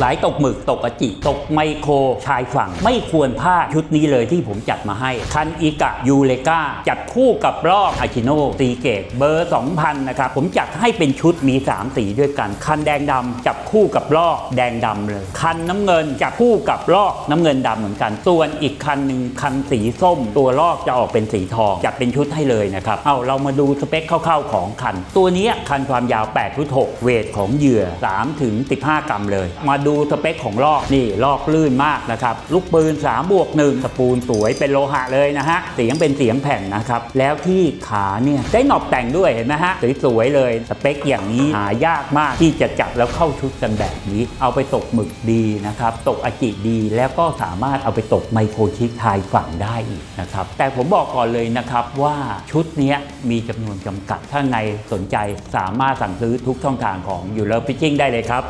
หลายตกหมึกตกอจิ ตกไมโครชายฝั่ง ไม่ควรพลาดชุดนี้เลยที่ผมจัดมาให้ คันอีกะยูเลกาจัดคู่กับรอบอาชิโนตีเกตเบอร์ 2000 นะครับ ผมจัดให้เป็นชุดมี 3 สีด้วยกัน คันแดงดำจับคู่กับลอกแดงดำเลย คันน้ำเงินจับคู่กับลอกน้ำเงินดำเหมือนกันส่วนอีกคันหนึ่งคันสีส้ม ตัวลอกจะออกเป็นสีทองจัดเป็นชุดให้เลยนะครับเอาเรามาดูสเปคคร่าวๆของคัน ตัวนี้คันความยาว8ฟุต6เวทของเหยื่อ3ถึง15 กรัมเลยมาดูสเปคของลอกนี่ลอกลื่นมากนะครับลูกปืน3บวก1สปูนสวยเป็นโลหะเลยนะฮะเสียงเป็นเสียงแผ่นนะครับแล้วที่ขาเนี่ยได้หนอบแต่งด้วยเห็นไหมฮะสวยๆเลยสเปคอย่างนี้หายากมากที่จะจับแล้วเข้าชุดกันแบบนี้ เอาไปตกหมึกดีนะครับตกอจิดีแล้วก็สามารถเอาไปตกไมโครชิปทายฝั่งได้อีกนะครับแต่ผมบอกก่อนเลยนะครับว่าชุดนี้มีจำนวนจำกัดถ้าไงสนใจสามารถสั่งซื้อทุกช่องทางของยูเลอร์พิชชิ่งได้เลยครับ